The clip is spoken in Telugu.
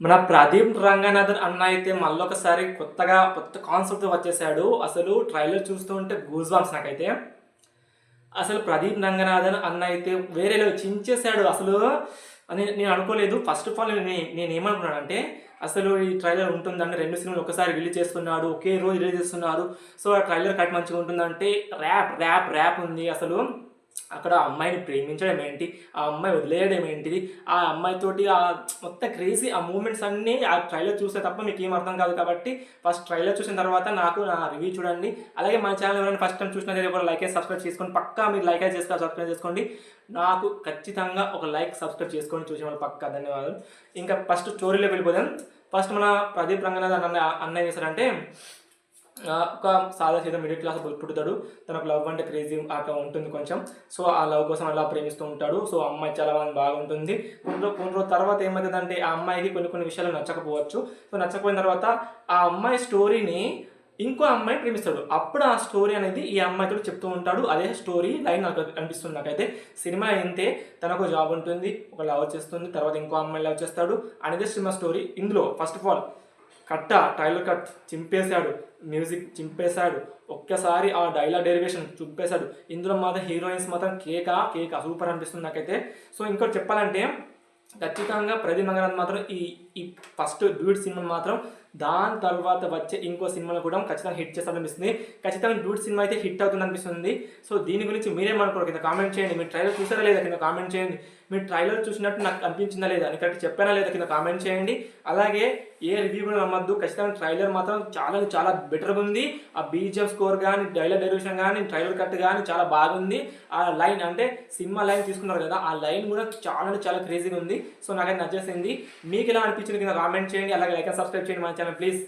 మన ప్రదీప్ రంగనాథన్ అన్న అయితే మళ్ళొకసారి కొత్తగా కొత్త కాన్సెప్ట్ వచ్చేసాడు. అసలు ట్రైలర్ చూస్తూ ఉంటే గూజ్ బాంబ్స్ నాకైతే. అసలు ప్రదీప్ రంగనాథన్ అన్న అయితే వేరే చించేశాడు అసలు. అని నేను అనుకోలేదు. ఫస్ట్ ఆఫ్ ఆల్ నేను నేను ఏమనుకున్నానంటే అసలు ఈ ట్రైలర్ ఉంటుందంటే రెండు సినిమాలు ఒకసారి రిలీజ్ చేస్తున్నాడు ఒకే రోజు రిలీజ్ చేస్తున్నారు సో ఆ ట్రైలర్ కట్ మంచిగా ఉంటుందంటే ర్యాప్ ర్యాప్ ర్యాప్ ఉంది అసలు. అక్కడ ఆ అమ్మాయిని ప్రేమించడం ఏంటి? ఆ అమ్మాయి వదిలేయడం ఏంటిది? ఆ అమ్మాయితోటి ఆ మొత్తం క్రేజీ ఆ మూమెంట్స్ అన్నీ ఆ ట్రైలర్ చూస్తే తప్ప మీకు ఏం అర్థం కాదు కాబట్టి ఫస్ట్ ట్రైలర్ చూసిన తర్వాత నాకు నా రివ్యూ చూడండి. అలాగే మన ఛానల్ ఎవరైనా ఫస్ట్ టైం చూసినట్లయితే ఒక లైక్ సబ్స్క్రైబ్ చేసుకోండి. పక్కా మీరు లైక్ అయితే చేసుకోవాలి సబ్స్క్రైబ్ చేసుకోండి. నాకు ఖచ్చితంగా ఒక లైక్ సబ్స్క్రైబ్ చేసుకొని చూసిన వాళ్ళు పక్కా. ధన్యవాదాలు. ఇంకా ఫస్ట్ స్టోరీలో వెళ్ళిపోదాం. ఫస్ట్ మన ప్రదీప్ రంగనాథ్ అన్న అన్న చేశారంటే ఒక సాదా సీదా మిడిల్ క్లాస్ పుట్టుతాడు. తనకు లవ్ అంటే క్రేజీ అట్లా ఉంటుంది కొంచెం. సో ఆ లవ్ కోసం అలా ప్రేమిస్తూ ఉంటాడు. సో అమ్మాయి చాలా బాగుంటుంది. కొన్ని రో- కొన్ని రోజుల తర్వాత ఏమవుతుందంటే ఆ అమ్మాయికి కొన్ని కొన్ని విషయాలు నచ్చకపోవచ్చు. సో నచ్చకపోయిన తర్వాత ఆ అమ్మాయి స్టోరీని ఇంకో అమ్మాయి ప్రేమిస్తాడు. అప్పుడు ఆ స్టోరీ అనేది ఈ అమ్మాయితో చెప్తూ ఉంటాడు. అదే స్టోరీ లైన్ నాకు అనిపిస్తుంది నాకైతే. సినిమా అయితే తనకు జాబ్ ఉంటుంది ఒక లవ్ చేస్తుంది తర్వాత ఇంకో అమ్మాయి లవ్ చేస్తాడు. అనేది సినిమా స్టోరీ. ఇందులో ఫస్ట్ ఆఫ్ ఆల్ కట్ట టైలర్ కట్ చింపేశాడు మ్యూజిక్ చింపేశాడు ఒక్కసారి ఆ డైలాగ్ డెరివేషన్ చింపేశాడు. ఇందులో మాత్రం హీరోయిన్స్ మాత్రం కేకా కేక సూపర్ అనిపిస్తుంది నాకైతే. సో ఇంకోటి చెప్పాలంటే ఖచ్చితంగా ప్రదీప్ నగరాన్ని మాత్రం ఈ ఈ ఫస్ట్ డ్యూడ్ సినిమా మాత్రం దాని తర్వాత వచ్చే ఇంకో సినిమాలు కూడా ఖచ్చితంగా హిట్ చేస్తాను అనిపిస్తుంది. ఖచ్చితంగా డూడ్ సినిమా అయితే హిట్ అవుతుంది అనిపిస్తుంది. సో దీని గురించి మీరేమనుకోరు కింద కామెంట్ చేయండి. మీరు ట్రైలర్ చూసారా లేదా కింద కామెంట్ చేయండి. మీరు ట్రైలర్ చూసినట్టు నాకు అనిపించిందా లేదా అని కరెక్ట్ చెప్పానా లేదా కింద కామెంట్ చేయండి. అలాగే ఏ రివ్యూ కూడా నమ్మద్దు. ఖచ్చితంగా ట్రైలర్ మాత్రం చాలా చాలా బెటర్గా ఉంది. ఆ బీజిఎం స్కోర్ కానీ డైలాగ్ డైరెక్షన్ కానీ ట్రైలర్ కట్ కానీ చాలా బాగుంది. ఆ లైన్ అంటే సినిమా లైన్ తీసుకున్నారు కదా ఆ లైన్ కూడా చాలా చాలా క్రేజీగా ఉంది. సో నాకైతే నచ్చేసింది. మీకు ఎలా అనిపించింది కింద కామెంట్ చేయండి. అలాగే లైక్ అండ్ సబ్స్క్రైబ్ చేయండి మన ఛానల్ ప్లీజ్